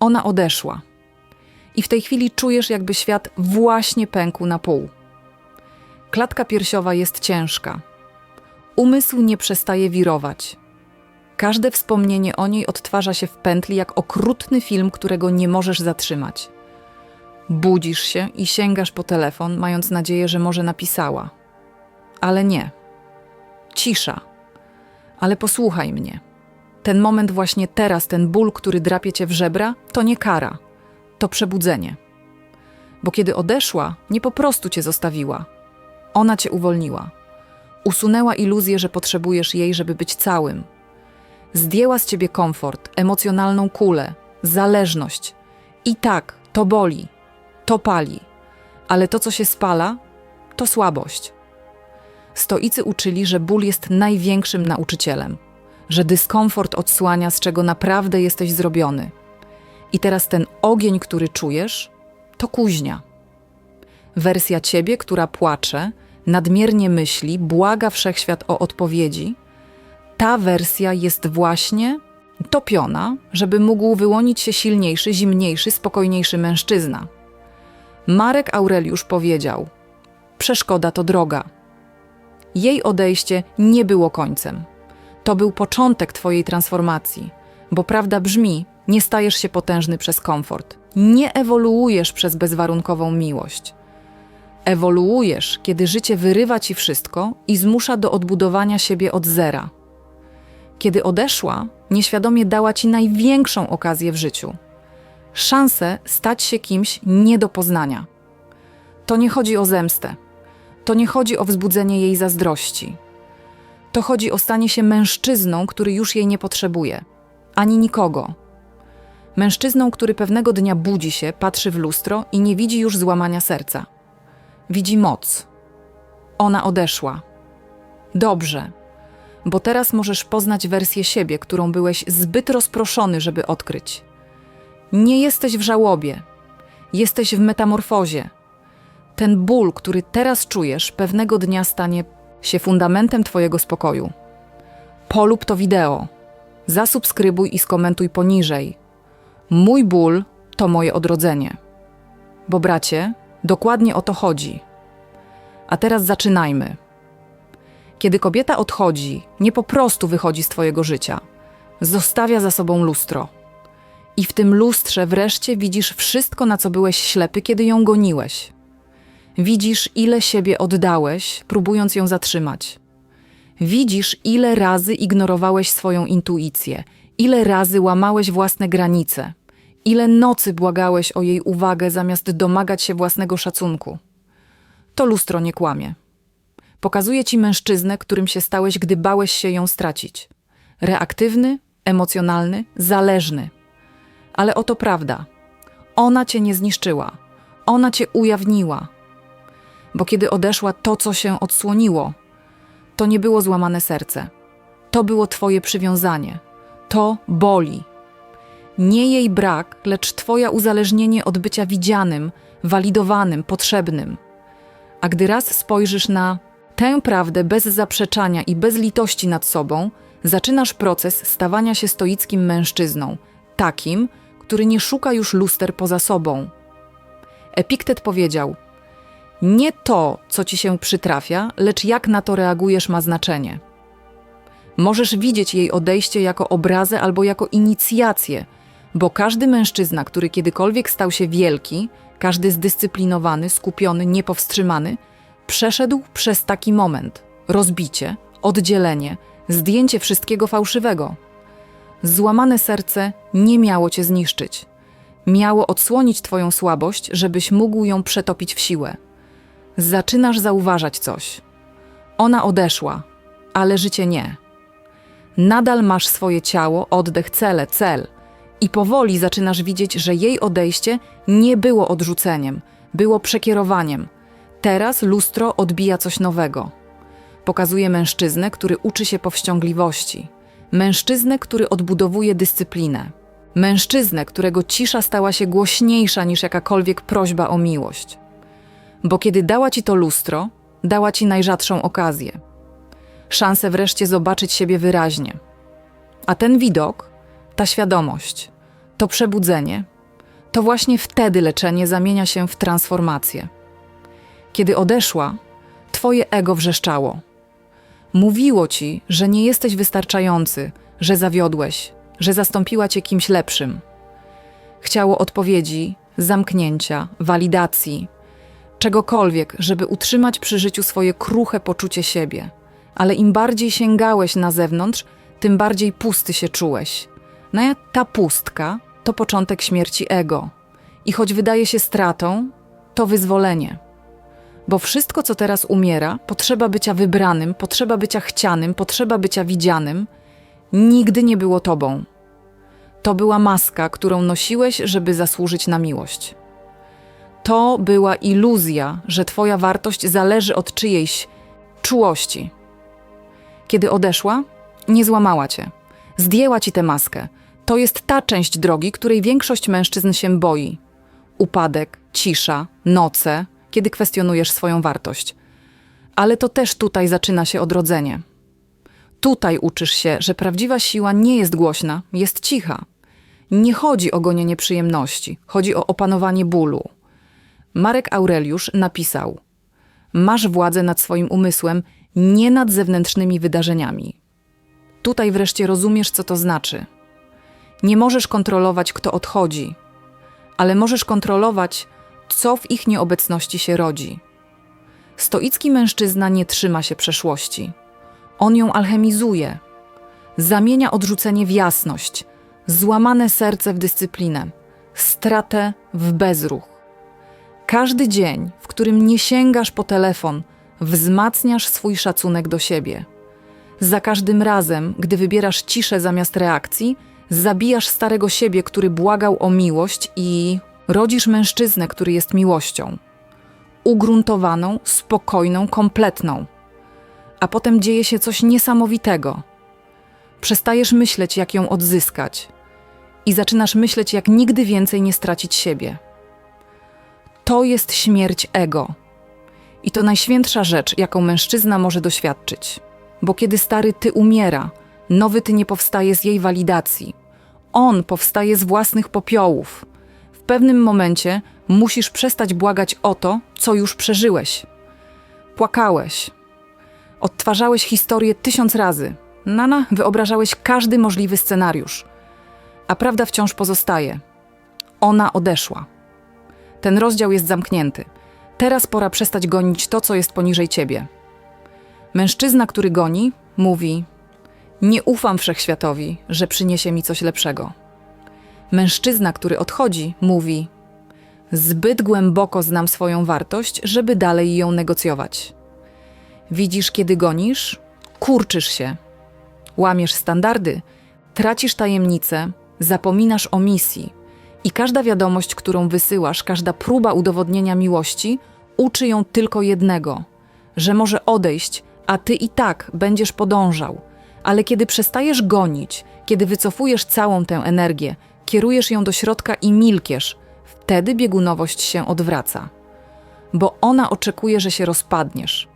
Ona odeszła. I w tej chwili czujesz, jakby świat właśnie pękł na pół. Klatka piersiowa jest ciężka. Umysł nie przestaje wirować. Każde wspomnienie o niej odtwarza się w pętli jak okrutny film, którego nie możesz zatrzymać. Budzisz się i sięgasz po telefon, mając nadzieję, że może napisała. Ale nie. Cisza. Ale posłuchaj mnie. Ten moment właśnie teraz, ten ból, który drapie cię w żebra, to nie kara, to przebudzenie. Bo kiedy odeszła, nie po prostu cię zostawiła. Ona cię uwolniła. Usunęła iluzję, że potrzebujesz jej, żeby być całym. Zdjęła z ciebie komfort, emocjonalną kulę, zależność. I tak, to boli, to pali, ale to, co się spala, to słabość. Stoicy uczyli, że ból jest największym nauczycielem, że dyskomfort odsłania, z czego naprawdę jesteś zrobiony. I teraz ten ogień, który czujesz, to kuźnia. Wersja ciebie, która płacze, nadmiernie myśli, błaga wszechświat o odpowiedzi, ta wersja jest właśnie topiona, żeby mógł wyłonić się silniejszy, zimniejszy, spokojniejszy mężczyzna. Marek Aureliusz powiedział: Przeszkoda to droga. Jej odejście nie było końcem. To był początek Twojej transformacji, bo prawda brzmi: nie stajesz się potężny przez komfort, nie ewoluujesz przez bezwarunkową miłość. Ewoluujesz, kiedy życie wyrywa ci wszystko i zmusza do odbudowania siebie od zera. Kiedy odeszła, nieświadomie dała ci największą okazję w życiu szansę stać się kimś nie do poznania. To nie chodzi o zemstę, to nie chodzi o wzbudzenie jej zazdrości. To chodzi o stanie się mężczyzną, który już jej nie potrzebuje, ani nikogo. Mężczyzną, który pewnego dnia budzi się, patrzy w lustro i nie widzi już złamania serca. Widzi moc. Ona odeszła. Dobrze, bo teraz możesz poznać wersję siebie, którą byłeś zbyt rozproszony, żeby odkryć. Nie jesteś w żałobie, jesteś w metamorfozie. Ten ból, który teraz czujesz, pewnego dnia stanie się fundamentem Twojego spokoju. Polub to wideo. Zasubskrybuj i skomentuj poniżej. Mój ból to moje odrodzenie. Bo bracie, dokładnie o to chodzi. A teraz zaczynajmy. Kiedy kobieta odchodzi, nie po prostu wychodzi z Twojego życia, zostawia za sobą lustro. I w tym lustrze wreszcie widzisz wszystko, na co byłeś ślepy, kiedy ją goniłeś. Widzisz, ile siebie oddałeś, próbując ją zatrzymać. Widzisz, ile razy ignorowałeś swoją intuicję, ile razy łamałeś własne granice, ile nocy błagałeś o jej uwagę zamiast domagać się własnego szacunku. To lustro nie kłamie. Pokazuje ci mężczyznę, którym się stałeś, gdy bałeś się ją stracić. Reaktywny, emocjonalny, zależny. Ale oto prawda. Ona cię nie zniszczyła. Ona cię ujawniła. Bo kiedy odeszła to, co się odsłoniło, to nie było złamane serce. To było twoje przywiązanie. To boli. Nie jej brak, lecz twoja uzależnienie od bycia widzianym, walidowanym, potrzebnym. A gdy raz spojrzysz na tę prawdę bez zaprzeczania i bez litości nad sobą, zaczynasz proces stawania się stoickim mężczyzną, takim, który nie szuka już luster poza sobą. Epiktet powiedział: Nie to, co ci się przytrafia, lecz jak na to reagujesz, ma znaczenie. Możesz widzieć jej odejście jako obrazę albo jako inicjację, bo każdy mężczyzna, który kiedykolwiek stał się wielki, każdy zdyscyplinowany, skupiony, niepowstrzymany, przeszedł przez taki moment rozbicie, oddzielenie, zdjęcie wszystkiego fałszywego. Złamane serce nie miało cię zniszczyć. Miało odsłonić twoją słabość, żebyś mógł ją przetopić w siłę. Zaczynasz zauważać coś. Ona odeszła, ale życie nie. Nadal masz swoje ciało, oddech, cele, cel. I powoli zaczynasz widzieć, że jej odejście nie było odrzuceniem, było przekierowaniem. Teraz lustro odbija coś nowego. Pokazuje mężczyznę, który uczy się powściągliwości Mężczyznę, który odbudowuje dyscyplinę. Mężczyznę, którego cisza stała się głośniejsza niż jakakolwiek prośba o miłość. Bo kiedy dała ci to lustro, dała ci najrzadszą okazję. Szansę wreszcie zobaczyć siebie wyraźnie. A ten widok, ta świadomość, to przebudzenie, to właśnie wtedy leczenie zamienia się w transformację. Kiedy odeszła, twoje ego wrzeszczało. Mówiło ci, że nie jesteś wystarczający, że zawiodłeś, że zastąpiła cię kimś lepszym. Chciało odpowiedzi, zamknięcia, walidacji, czegokolwiek, żeby utrzymać przy życiu swoje kruche poczucie siebie. Ale im bardziej sięgałeś na zewnątrz, tym bardziej pusty się czułeś. No a ta pustka to początek śmierci ego. I choć wydaje się stratą, to wyzwolenie. Bo wszystko, co teraz umiera, potrzeba bycia wybranym, potrzeba bycia chcianym, potrzeba bycia widzianym, nigdy nie było tobą. To była maska, którą nosiłeś, żeby zasłużyć na miłość. To była iluzja, że twoja wartość zależy od czyjejś czułości. Kiedy odeszła, nie złamała cię. Zdjęła ci tę maskę. To jest ta część drogi, której większość mężczyzn się boi. Upadek, cisza, noce, kiedy kwestionujesz swoją wartość. Ale to też tutaj zaczyna się odrodzenie. Tutaj uczysz się, że prawdziwa siła nie jest głośna, jest cicha. Nie chodzi o gonienie przyjemności, chodzi o opanowanie bólu. Marek Aureliusz napisał: Masz władzę nad swoim umysłem, nie nad zewnętrznymi wydarzeniami. Tutaj wreszcie rozumiesz, co to znaczy. Nie możesz kontrolować, kto odchodzi, ale możesz kontrolować, co w ich nieobecności się rodzi. Stoicki mężczyzna nie trzyma się przeszłości. On ją alchemizuje. Zamienia odrzucenie w jasność, złamane serce w dyscyplinę, stratę w bezruch. Każdy dzień, w którym nie sięgasz po telefon, wzmacniasz swój szacunek do siebie. Za każdym razem, gdy wybierasz ciszę zamiast reakcji, zabijasz starego siebie, który błagał o miłość i rodzisz mężczyznę, który jest miłością. Ugruntowaną, spokojną, kompletną. A potem dzieje się coś niesamowitego. Przestajesz myśleć, jak ją odzyskać, i zaczynasz myśleć, jak nigdy więcej nie stracić siebie. To jest śmierć ego. I to najświętsza rzecz, jaką mężczyzna może doświadczyć. Bo kiedy stary ty umiera, nowy ty nie powstaje z jej walidacji. On powstaje z własnych popiołów. W pewnym momencie musisz przestać błagać o to, co już przeżyłeś. Płakałeś. Odtwarzałeś historię tysiąc razy. Nana, wyobrażałeś każdy możliwy scenariusz. A prawda wciąż pozostaje. Ona odeszła. Ten rozdział jest zamknięty. Teraz pora przestać gonić to, co jest poniżej ciebie. Mężczyzna, który goni, mówi: Nie ufam wszechświatowi, że przyniesie mi coś lepszego. Mężczyzna, który odchodzi, mówi: Zbyt głęboko znam swoją wartość, żeby dalej ją negocjować. Widzisz, kiedy gonisz, kurczysz się, łamiesz standardy, tracisz tajemnicę, zapominasz o misji. I każda wiadomość, którą wysyłasz, każda próba udowodnienia miłości, uczy ją tylko jednego: że może odejść, a ty i tak będziesz podążał. Ale kiedy przestajesz gonić, kiedy wycofujesz całą tę energię, kierujesz ją do środka i milkiesz, wtedy biegunowość się odwraca. Bo ona oczekuje, że się rozpadniesz.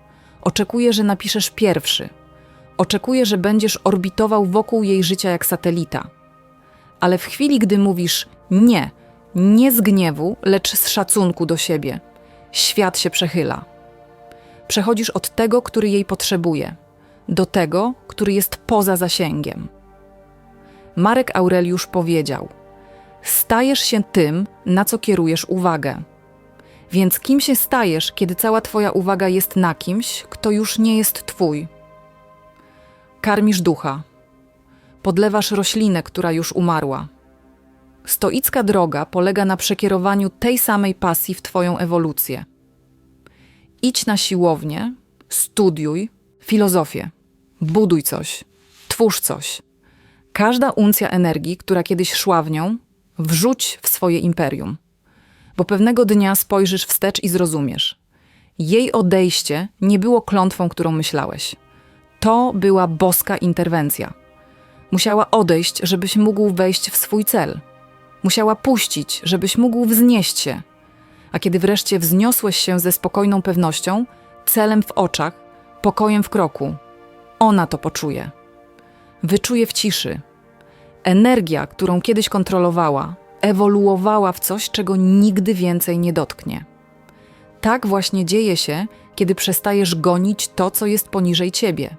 Oczekuje, że napiszesz pierwszy. Oczekuje, że będziesz orbitował wokół jej życia jak satelita. Ale w chwili, gdy mówisz nie, nie z gniewu, lecz z szacunku do siebie, świat się przechyla. Przechodzisz od tego, który jej potrzebuje, do tego, który jest poza zasięgiem. Marek Aureliusz powiedział: Stajesz się tym, na co kierujesz uwagę. Więc kim się stajesz, kiedy cała Twoja uwaga jest na kimś, kto już nie jest Twój? Karmisz ducha, podlewasz roślinę, która już umarła. Stoicka droga polega na przekierowaniu tej samej pasji w Twoją ewolucję. Idź na siłownię, studiuj filozofię, buduj coś, twórz coś. Każda uncja energii, która kiedyś szła w nią, wrzuć w swoje imperium. Bo pewnego dnia spojrzysz wstecz i zrozumiesz. Jej odejście nie było klątwą, którą myślałeś. To była boska interwencja. Musiała odejść, żebyś mógł wejść w swój cel. Musiała puścić, żebyś mógł wznieść się. A kiedy wreszcie wzniosłeś się ze spokojną pewnością, celem w oczach, pokojem w kroku, ona to poczuje. Wyczuje w ciszy. Energia, którą kiedyś kontrolowała, ewoluowała w coś, czego nigdy więcej nie dotknie. Tak właśnie dzieje się, kiedy przestajesz gonić to, co jest poniżej ciebie.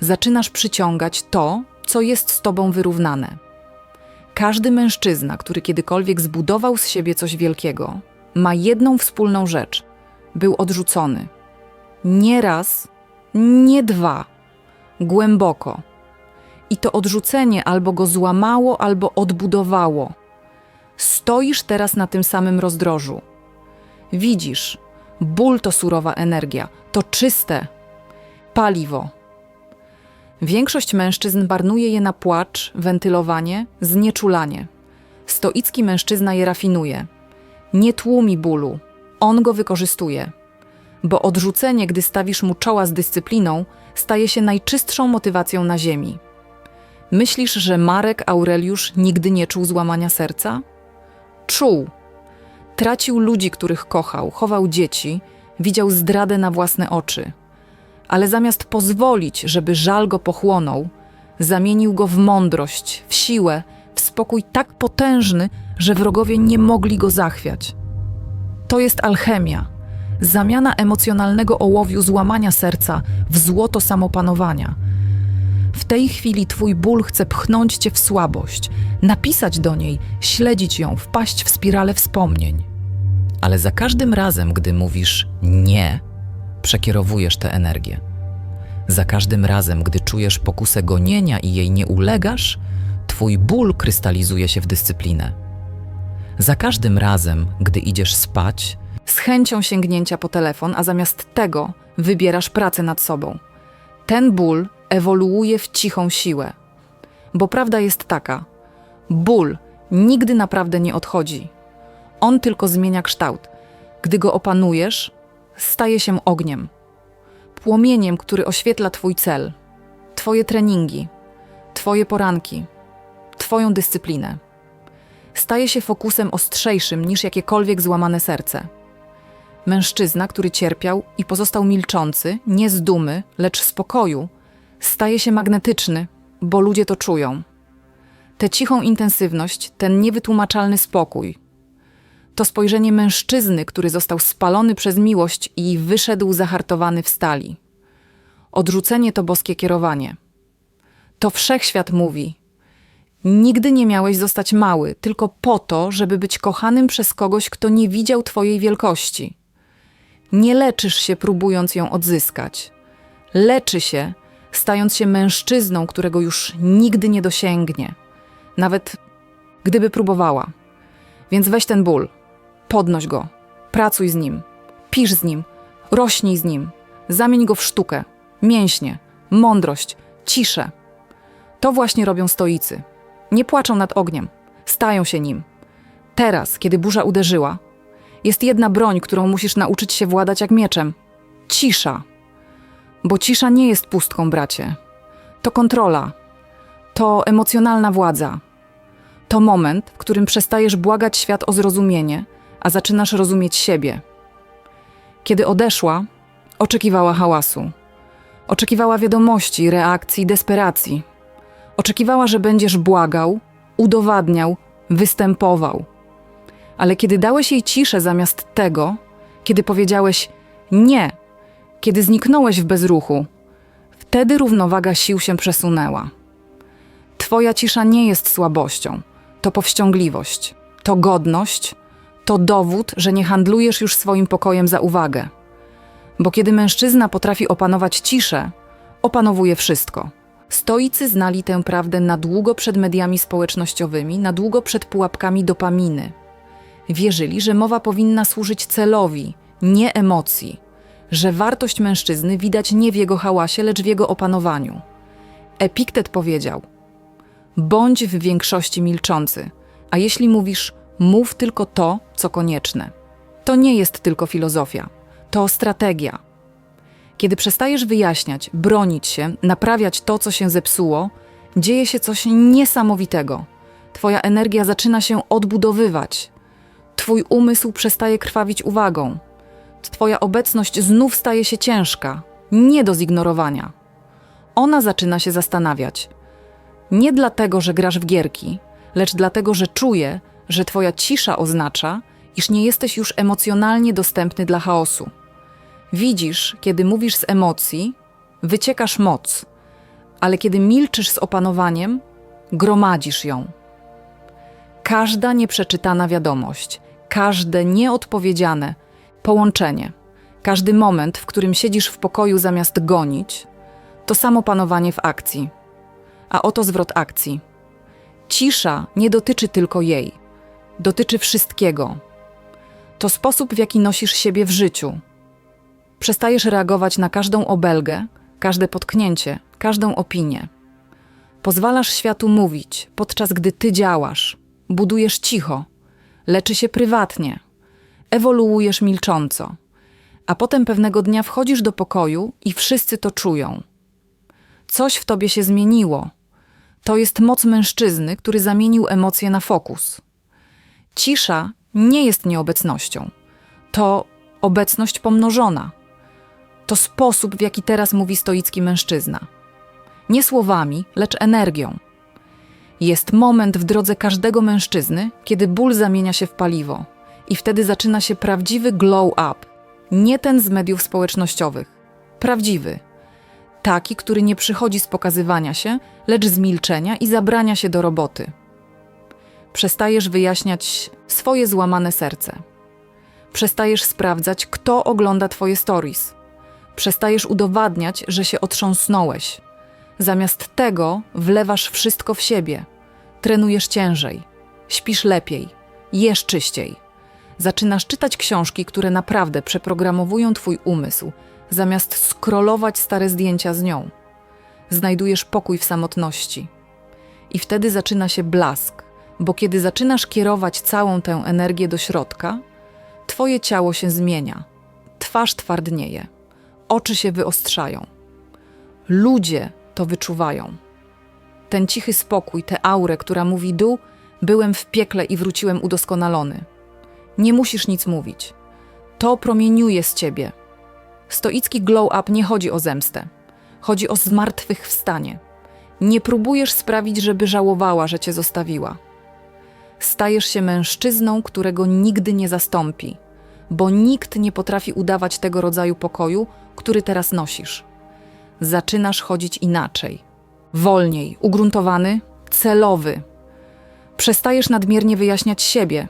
Zaczynasz przyciągać to, co jest z tobą wyrównane. Każdy mężczyzna, który kiedykolwiek zbudował z siebie coś wielkiego, ma jedną wspólną rzecz: był odrzucony. Nie raz, nie dwa, głęboko. I to odrzucenie albo go złamało, albo odbudowało. Stoisz teraz na tym samym rozdrożu. Widzisz, ból to surowa energia, to czyste paliwo. Większość mężczyzn marnuje je na płacz, wentylowanie, znieczulanie. Stoicki mężczyzna je rafinuje. Nie tłumi bólu, on go wykorzystuje. Bo odrzucenie, gdy stawisz mu czoła z dyscypliną, staje się najczystszą motywacją na ziemi. Myślisz, że Marek Aureliusz nigdy nie czuł złamania serca? Czuł. Tracił ludzi, których kochał, chował dzieci, widział zdradę na własne oczy. Ale zamiast pozwolić, żeby żal go pochłonął, zamienił go w mądrość, w siłę, w spokój tak potężny, że wrogowie nie mogli go zachwiać. To jest alchemia, zamiana emocjonalnego ołowiu złamania serca w złoto samopanowania. W tej chwili twój ból chce pchnąć cię w słabość, napisać do niej, śledzić ją, wpaść w spiralę wspomnień. Ale za każdym razem, gdy mówisz nie, przekierowujesz tę energię. Za każdym razem, gdy czujesz pokusę gonienia i jej nie ulegasz, twój ból krystalizuje się w dyscyplinę. Za każdym razem, gdy idziesz spać, z chęcią sięgnięcia po telefon, a zamiast tego wybierasz pracę nad sobą. Ten ból ewoluuje w cichą siłę. Bo prawda jest taka: ból nigdy naprawdę nie odchodzi. On tylko zmienia kształt. Gdy go opanujesz, staje się ogniem. Płomieniem, który oświetla Twój cel, Twoje treningi, Twoje poranki, Twoją dyscyplinę. Staje się fokusem ostrzejszym niż jakiekolwiek złamane serce. Mężczyzna, który cierpiał i pozostał milczący, nie z dumy, lecz z spokoju, staje się magnetyczny, bo ludzie to czują. Tę cichą intensywność, ten niewytłumaczalny spokój. To spojrzenie mężczyzny, który został spalony przez miłość i wyszedł zahartowany w stali. Odrzucenie to boskie kierowanie. To wszechświat mówi: Nigdy nie miałeś zostać mały, tylko po to, żeby być kochanym przez kogoś, kto nie widział Twojej wielkości. Nie leczysz się, próbując ją odzyskać. Leczy się, stając się mężczyzną, którego już nigdy nie dosięgnie, nawet gdyby próbowała. Więc weź ten ból, podnoś go, pracuj z nim, pisz z nim, rośnij z nim, zamień go w sztukę, mięśnie, mądrość, ciszę. To właśnie robią stoicy. Nie płaczą nad ogniem, stają się nim. Teraz, kiedy burza uderzyła, jest jedna broń, którą musisz nauczyć się władać jak mieczem cisza. Bo cisza nie jest pustką, bracie. To kontrola, to emocjonalna władza. To moment, w którym przestajesz błagać świat o zrozumienie, a zaczynasz rozumieć siebie. Kiedy odeszła, oczekiwała hałasu. Oczekiwała wiadomości, reakcji, desperacji. Oczekiwała, że będziesz błagał, udowadniał, występował. Ale kiedy dałeś jej ciszę zamiast tego, kiedy powiedziałeś nie, kiedy zniknąłeś w bezruchu, wtedy równowaga sił się przesunęła. Twoja cisza nie jest słabością, to powściągliwość, to godność, to dowód, że nie handlujesz już swoim pokojem za uwagę. Bo kiedy mężczyzna potrafi opanować ciszę, opanowuje wszystko. Stoicy znali tę prawdę na długo przed mediami społecznościowymi, na długo przed pułapkami dopaminy. Wierzyli, że mowa powinna służyć celowi, nie emocji, że wartość mężczyzny widać nie w jego hałasie, lecz w jego opanowaniu. Epiktet powiedział: Bądź w większości milczący, a jeśli mówisz, mów tylko to, co konieczne. To nie jest tylko filozofia, to strategia. Kiedy przestajesz wyjaśniać, bronić się, naprawiać to, co się zepsuło, dzieje się coś niesamowitego. Twoja energia zaczyna się odbudowywać. Twój umysł przestaje krwawić uwagą. Twoja obecność znów staje się ciężka, nie do zignorowania. Ona zaczyna się zastanawiać: Nie dlatego, że grasz w gierki, lecz dlatego, że czuje, że twoja cisza oznacza, iż nie jesteś już emocjonalnie dostępny dla chaosu. Widzisz, kiedy mówisz z emocji, wyciekasz moc, ale kiedy milczysz z opanowaniem, gromadzisz ją. Każda nieprzeczytana wiadomość, każde nieodpowiedziane połączenie, każdy moment, w którym siedzisz w pokoju zamiast gonić, to samo panowanie w akcji. A oto zwrot akcji. Cisza nie dotyczy tylko jej, dotyczy wszystkiego. To sposób, w jaki nosisz siebie w życiu. Przestajesz reagować na każdą obelgę, każde potknięcie, każdą opinię. Pozwalasz światu mówić, podczas gdy ty działasz, budujesz cicho, leczy się prywatnie, ewoluujesz milcząco, a potem pewnego dnia wchodzisz do pokoju i wszyscy to czują. Coś w tobie się zmieniło. To jest moc mężczyzny, który zamienił emocje na fokus. Cisza nie jest nieobecnością. To obecność pomnożona. To sposób, w jaki teraz mówi stoicki mężczyzna. Nie słowami, lecz energią. Jest moment w drodze każdego mężczyzny, kiedy ból zamienia się w paliwo, i wtedy zaczyna się prawdziwy glow up. Nie ten z mediów społecznościowych. Prawdziwy. Taki, który nie przychodzi z pokazywania się, lecz z milczenia i zabrania się do roboty. Przestajesz wyjaśniać swoje złamane serce. Przestajesz sprawdzać, kto ogląda twoje stories. Przestajesz udowadniać, że się otrząsnąłeś. Zamiast tego wlewasz wszystko w siebie. Trenujesz ciężej, śpisz lepiej, jesz czyściej. Zaczynasz czytać książki, które naprawdę przeprogramowują twój umysł, zamiast skrolować stare zdjęcia z nią. Znajdujesz pokój w samotności. I wtedy zaczyna się blask, bo kiedy zaczynasz kierować całą tę energię do środka, twoje ciało się zmienia, twarz twardnieje, oczy się wyostrzają. Ludzie to wyczuwają. Ten cichy spokój, tę aurę, która mówi dół, byłem w piekle i wróciłem udoskonalony. Nie musisz nic mówić. To promieniuje z ciebie. Stoicki glow up nie chodzi o zemstę. Chodzi o zmartwychwstanie. Nie próbujesz sprawić, żeby żałowała, że cię zostawiła. Stajesz się mężczyzną, którego nigdy nie zastąpi, bo nikt nie potrafi udawać tego rodzaju pokoju, który teraz nosisz. Zaczynasz chodzić inaczej, wolniej, ugruntowany, celowy. Przestajesz nadmiernie wyjaśniać siebie,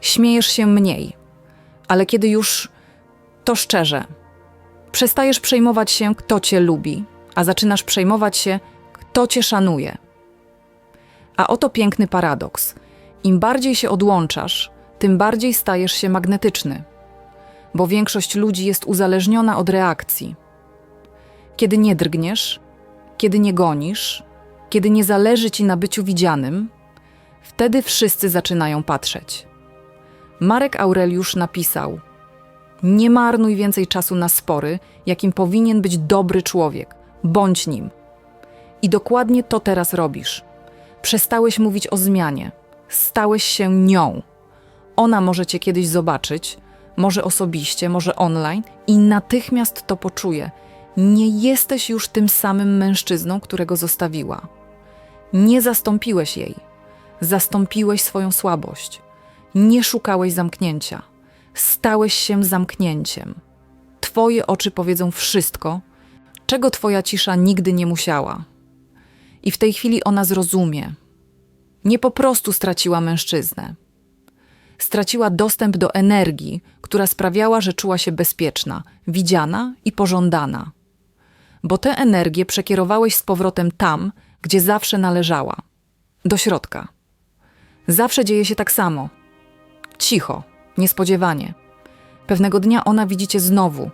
śmiejesz się mniej, ale kiedy już to szczerze, przestajesz przejmować się, kto cię lubi, a zaczynasz przejmować się, kto cię szanuje. A oto piękny paradoks. Im bardziej się odłączasz, tym bardziej stajesz się magnetyczny, bo większość ludzi jest uzależniona od reakcji. Kiedy nie drgniesz, kiedy nie gonisz, kiedy nie zależy ci na byciu widzianym, wtedy wszyscy zaczynają patrzeć. Marek Aureliusz napisał: Nie marnuj więcej czasu na spory, jakim powinien być dobry człowiek. Bądź nim. I dokładnie to teraz robisz. Przestałeś mówić o zmianie. Stałeś się nią. Ona może cię kiedyś zobaczyć, może osobiście, może online, i natychmiast to poczuje. Nie jesteś już tym samym mężczyzną, którego zostawiła. Nie zastąpiłeś jej. Zastąpiłeś swoją słabość. Nie szukałeś zamknięcia. Stałeś się zamknięciem. Twoje oczy powiedzą wszystko, czego twoja cisza nigdy nie musiała. I w tej chwili ona zrozumie. Nie po prostu straciła mężczyznę. Straciła dostęp do energii, która sprawiała, że czuła się bezpieczna, widziana i pożądana. Bo tę energię przekierowałeś z powrotem tam, gdzie zawsze należała do środka. Zawsze dzieje się tak samo. Cicho, niespodziewanie. Pewnego dnia ona widzicie znowu.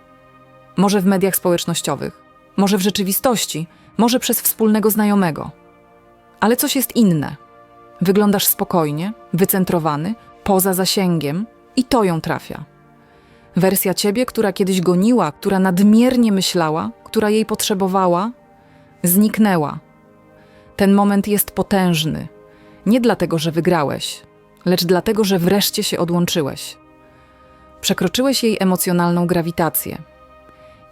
Może w mediach społecznościowych, może w rzeczywistości, może przez wspólnego znajomego. Ale coś jest inne. Wyglądasz spokojnie, wycentrowany, poza zasięgiem i to ją trafia. Wersja ciebie, która kiedyś goniła, która nadmiernie myślała, która jej potrzebowała, zniknęła. Ten moment jest potężny. Nie dlatego, że wygrałeś, lecz dlatego, że wreszcie się odłączyłeś. Przekroczyłeś jej emocjonalną grawitację.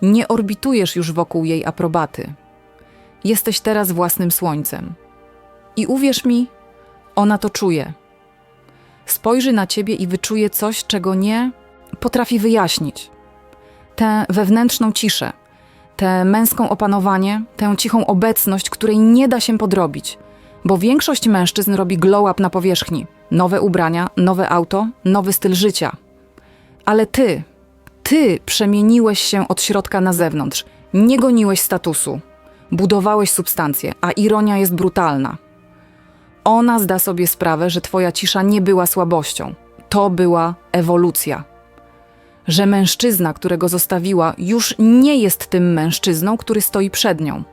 Nie orbitujesz już wokół jej aprobaty. Jesteś teraz własnym słońcem. I uwierz mi, ona to czuje. Spojrzy na ciebie i wyczuje coś, czego nie potrafi wyjaśnić. Tę wewnętrzną ciszę, tę męską opanowanie, tę cichą obecność, której nie da się podrobić, bo większość mężczyzn robi glow up na powierzchni. Nowe ubrania, nowe auto, nowy styl życia. Ale ty, ty przemieniłeś się od środka na zewnątrz. Nie goniłeś statusu. Budowałeś substancję, a ironia jest brutalna. Ona zda sobie sprawę, że twoja cisza nie była słabością. To była ewolucja. Że mężczyzna, którego zostawiła, już nie jest tym mężczyzną, który stoi przed nią.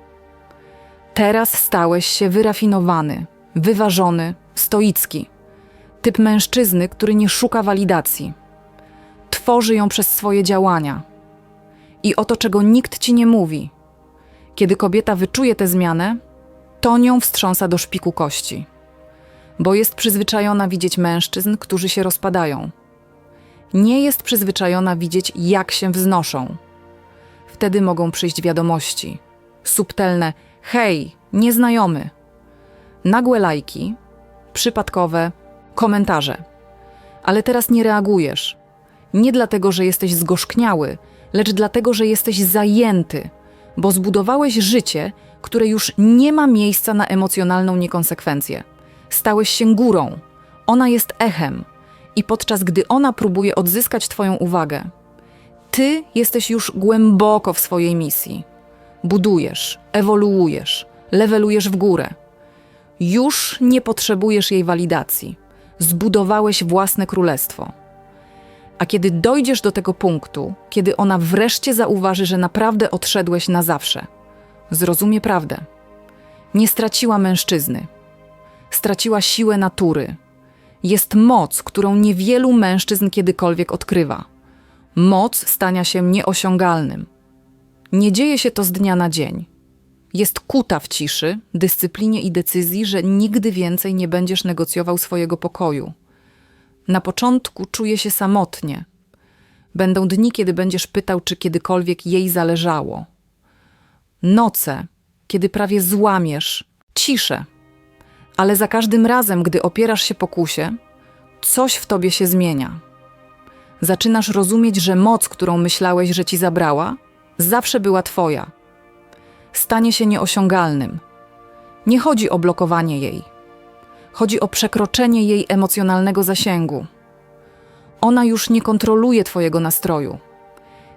Teraz stałeś się wyrafinowany, wyważony, stoicki. Typ mężczyzny, który nie szuka walidacji. Tworzy ją przez swoje działania. I o to, czego nikt ci nie mówi. Kiedy kobieta wyczuje tę zmianę, to nią wstrząsa do szpiku kości. Bo jest przyzwyczajona widzieć mężczyzn, którzy się rozpadają. Nie jest przyzwyczajona widzieć, jak się wznoszą. Wtedy mogą przyjść wiadomości. Subtelne hej, nieznajomy. Nagłe lajki, przypadkowe komentarze. Ale teraz nie reagujesz. Nie dlatego, że jesteś zgorzkniały, lecz dlatego, że jesteś zajęty, bo zbudowałeś życie, które już nie ma miejsca na emocjonalną niekonsekwencję. Stałeś się górą. Ona jest echem. I podczas gdy ona próbuje odzyskać Twoją uwagę, Ty jesteś już głęboko w swojej misji. Budujesz, ewoluujesz, levelujesz w górę. Już nie potrzebujesz jej walidacji. Zbudowałeś własne królestwo. A kiedy dojdziesz do tego punktu, kiedy ona wreszcie zauważy, że naprawdę odszedłeś na zawsze, zrozumie prawdę. Nie straciła mężczyzny. Straciła siłę natury. Jest moc, którą niewielu mężczyzn kiedykolwiek odkrywa. Moc stania się nieosiągalnym. Nie dzieje się to z dnia na dzień. Jest kuta w ciszy, dyscyplinie i decyzji, że nigdy więcej nie będziesz negocjował swojego pokoju. Na początku czuje się samotnie. Będą dni, kiedy będziesz pytał, czy kiedykolwiek jej zależało. Noce, kiedy prawie złamiesz, ciszę. Ale za każdym razem, gdy opierasz się pokusie, coś w tobie się zmienia. Zaczynasz rozumieć, że moc, którą myślałeś, że ci zabrała, zawsze była twoja. Stanie się nieosiągalnym. Nie chodzi o blokowanie jej. Chodzi o przekroczenie jej emocjonalnego zasięgu. Ona już nie kontroluje twojego nastroju.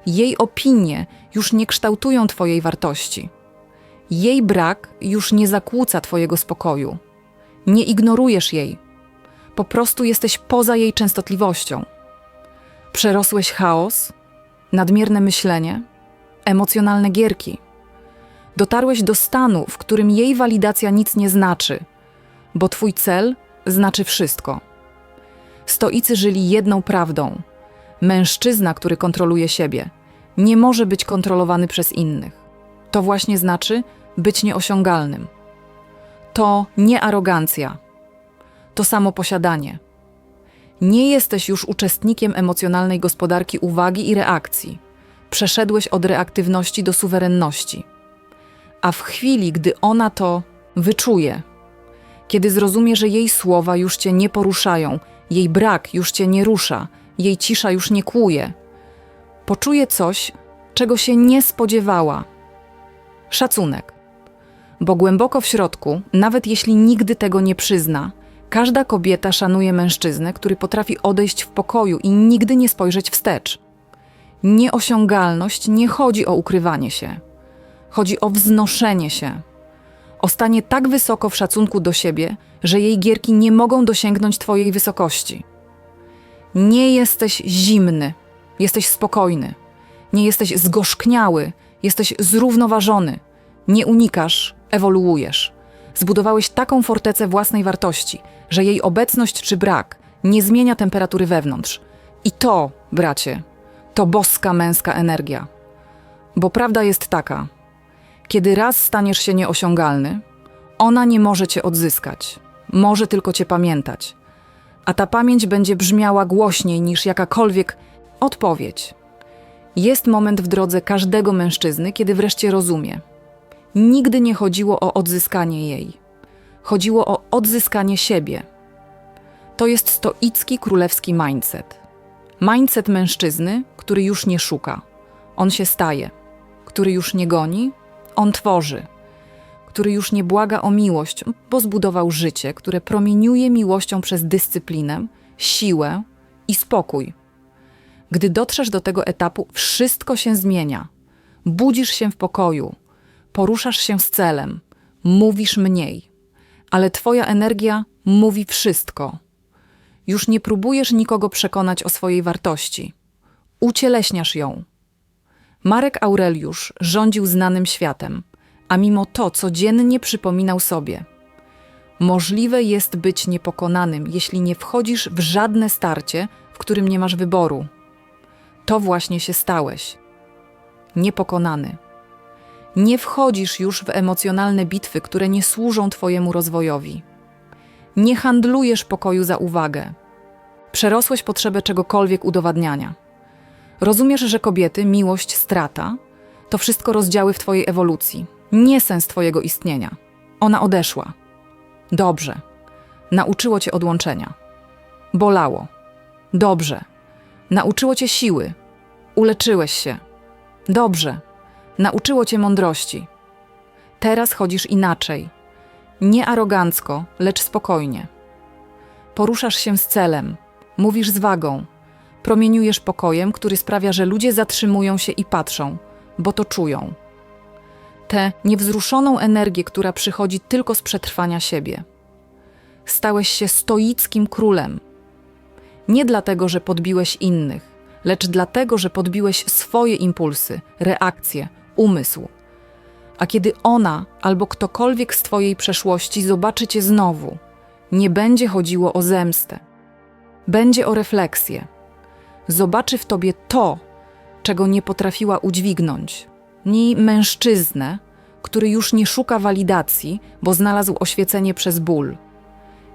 Jej opinie już nie kształtują twojej wartości. Jej brak już nie zakłóca twojego spokoju. Nie ignorujesz jej. Po prostu jesteś poza jej częstotliwością. Przerosłeś chaos, nadmierne myślenie, emocjonalne gierki. Dotarłeś do stanu, w którym jej walidacja nic nie znaczy, bo twój cel znaczy wszystko. Stoicy żyli jedną prawdą: mężczyzna, który kontroluje siebie, nie może być kontrolowany przez innych. To właśnie znaczy być nieosiągalnym. To nie arogancja, to samo posiadanie. Nie jesteś już uczestnikiem emocjonalnej gospodarki uwagi i reakcji. Przeszedłeś od reaktywności do suwerenności. A w chwili, gdy ona to wyczuje, kiedy zrozumie, że jej słowa już cię nie poruszają, jej brak już cię nie rusza, jej cisza już nie kłuje, poczuje coś, czego się nie spodziewała. Szacunek. Bo głęboko w środku, nawet jeśli nigdy tego nie przyzna, każda kobieta szanuje mężczyznę, który potrafi odejść w pokoju i nigdy nie spojrzeć wstecz. Nieosiągalność nie chodzi o ukrywanie się. Chodzi o wznoszenie się. O stanie tak wysoko w szacunku do siebie, że jej gierki nie mogą dosięgnąć Twojej wysokości. Nie jesteś zimny, jesteś spokojny. Nie jesteś zgorzkniały, jesteś zrównoważony. Nie unikasz, ewoluujesz. Zbudowałeś taką fortecę własnej wartości, że jej obecność czy brak nie zmienia temperatury wewnątrz. I to, bracie, to boska męska energia. Bo prawda jest taka: kiedy raz staniesz się nieosiągalny, ona nie może cię odzyskać, może tylko cię pamiętać. A ta pamięć będzie brzmiała głośniej niż jakakolwiek odpowiedź. Jest moment w drodze każdego mężczyzny, kiedy wreszcie rozumie. Nigdy nie chodziło o odzyskanie jej. chodziło o odzyskanie siebie. To jest stoicki królewski mindset. Mindset mężczyzny, który już nie szuka, on się staje, który już nie goni, on tworzy, który już nie błaga o miłość, bo zbudował życie, które promieniuje miłością przez dyscyplinę, siłę i spokój. Gdy dotrzesz do tego etapu, wszystko się zmienia. Budzisz się w pokoju, poruszasz się z celem, mówisz mniej, ale Twoja energia mówi wszystko. Już nie próbujesz nikogo przekonać o swojej wartości. Ucieleśniasz ją. Marek Aureliusz rządził znanym światem, a mimo to codziennie przypominał sobie: Możliwe jest być niepokonanym, jeśli nie wchodzisz w żadne starcie, w którym nie masz wyboru. To właśnie się stałeś. Niepokonany. Nie wchodzisz już w emocjonalne bitwy, które nie służą Twojemu rozwojowi. Nie handlujesz pokoju za uwagę. Przerosłeś potrzebę czegokolwiek udowadniania. Rozumiesz, że kobiety, miłość, strata to wszystko rozdziały w Twojej ewolucji, nie sens Twojego istnienia. Ona odeszła. Dobrze. Nauczyło Cię odłączenia. Bolało. Dobrze. Nauczyło Cię siły. Uleczyłeś się. Dobrze. Nauczyło Cię mądrości. Teraz chodzisz inaczej. Nie arogancko, lecz spokojnie. Poruszasz się z celem, mówisz z wagą, promieniujesz pokojem, który sprawia, że ludzie zatrzymują się i patrzą, bo to czują. Tę niewzruszoną energię, która przychodzi tylko z przetrwania siebie. Stałeś się stoickim królem. Nie dlatego, że podbiłeś innych, lecz dlatego, że podbiłeś swoje impulsy, reakcje, umysł. A kiedy ona albo ktokolwiek z Twojej przeszłości zobaczy Cię znowu, nie będzie chodziło o zemstę. Będzie o refleksję. Zobaczy w Tobie to, czego nie potrafiła udźwignąć, ni mężczyznę, który już nie szuka walidacji, bo znalazł oświecenie przez ból.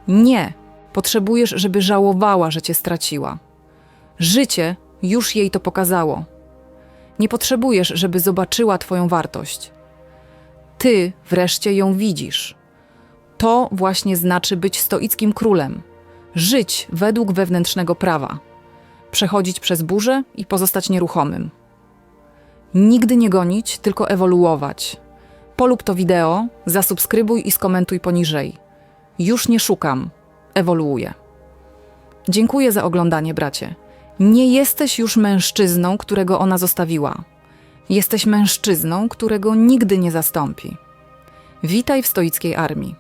Nie, potrzebujesz, żeby żałowała, że Cię straciła. Życie już jej to pokazało. Nie potrzebujesz, żeby zobaczyła Twoją wartość. Ty wreszcie ją widzisz. To właśnie znaczy być stoickim królem, żyć według wewnętrznego prawa, przechodzić przez burzę i pozostać nieruchomym. Nigdy nie gonić, tylko ewoluować. Polub to wideo, zasubskrybuj i skomentuj poniżej. Już nie szukam, ewoluuję. Dziękuję za oglądanie, bracie. Nie jesteś już mężczyzną, którego ona zostawiła. Jesteś mężczyzną, którego nigdy nie zastąpi. Witaj w stoickiej armii.